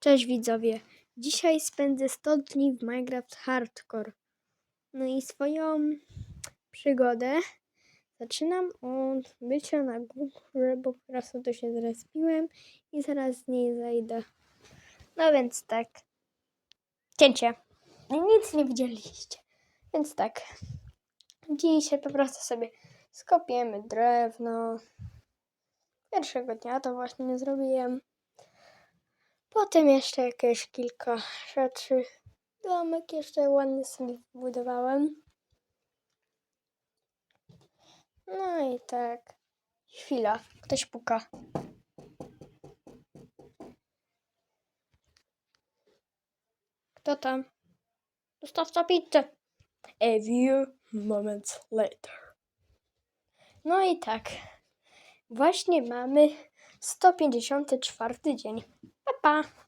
Cześć widzowie. Dzisiaj spędzę 100 dni w Minecraft Hardcore. No i swoją przygodę zaczynam od bycia na górze, bo po prostu to się zrespiłem i zaraz z niej zejdę. No więc tak. Cięcie. Nic nie widzieliście. Więc tak. Dzisiaj po prostu sobie skopiemy drewno. Pierwszego dnia to właśnie zrobiłem. Potem jeszcze jakieś kilka rzeczy. Domek jeszcze ładnie sobie wybudowałem. No i tak. Chwila, ktoś puka. Kto tam? Dostawca pizzy. A few moments later. No i tak. Właśnie mamy 154 dzień. Pa!